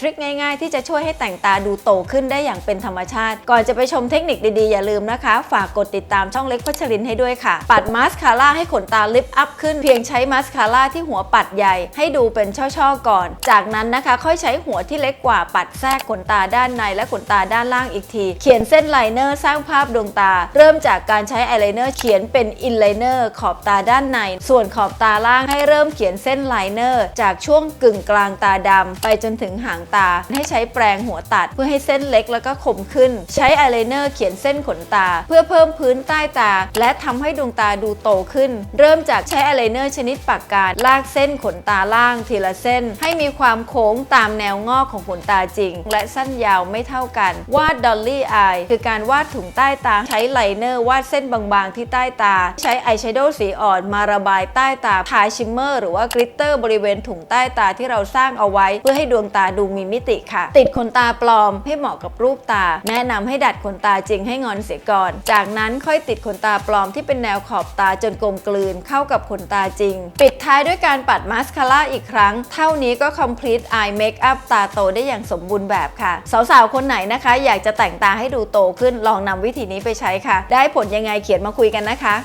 ทริคง่ายๆ ที่จะช่วยให้แต่งตาดูโตขึ้นได้อย่างเป็นธรรมชาติ ก่อนจะไปชมเทคนิคดีๆ อย่าลืมนะคะ ฝากกดติดตามช่องเล็กพัชรินให้ด้วยค่ะ ปัดมาสคาร่าให้ขนตาลิฟต์อัพขึ้น เพียงใช้มาสคาร่าที่หัวปัดใหญ่ ให้ดูเป็นช่อๆก่อน จากนั้นนะคะ ค่อยใช้หัวที่เล็กกว่าปัดแทรกขนตาด้านในและขนตาด้านล่างอีกที เขียนเส้นไลเนอร์สร้างภาพดวงตา เริ่มจากการใช้อายไลเนอร์เขียนเป็นอินไลเนอร์ขอบตาด้านใน ส่วนขอบตาล่างให้เริ่มเขียนเส้นไลเนอร์จากช่วงกึ่งกลางตาดำไปจนถึงหางตา ให้ใช้แปรงหัวตัดเพื่อให้เส้นเล็กแล้วก็คมขึ้น ใช้อายไลเนอร์เขียนเส้นขนตา เพื่อเพิ่มพื้นใต้ตา และทำให้ดวงตาดูโตขึ้น เริ่มจากใช้อายไลเนอร์ชนิดปากกาลากเส้นขนตาล่างทีละเส้น ให้มีความโค้งตามแนวงอกของขนตาจริง และสั้นยาวไม่เท่ากัน วาดดอลลี่อายคือการวาดถุงใต้ตา ใช้ไลเนอร์วาดเส้นบางๆ ที่ใต้ตา ใช้อายแชโดว์สีอ่อนมาระบายใต้ตาทาชิมเมอร์หรือว่ากลิตเตอร์บริเวณถุงใต้ตาที่เราสร้างเอาไว้ เพื่อให้ดวงตาดูมีมิติค่ะ ติดขนตาปลอมให้เหมาะกับรูปตา แนะนำให้ดัดขนตาจริงให้งอนเสียก่อน จากนั้นค่อยติดขนตาปลอมที่เป็นแนวขอบตาจนกลมกลืนเข้ากับขนตาจริง ปิดท้ายด้วยการปัดมาสคาร่าอีกครั้ง เท่านี้ก็ complete eye makeup ตาโตได้อย่างสมบูรณ์แบบค่ะ สาวๆ คนไหนนะคะ อยากจะแต่งตาให้ดูโตขึ้นลองนำวิธีนี้ไปใช้ค่ะ ได้ผลยังไงเขียนมาคุยกันนะคะ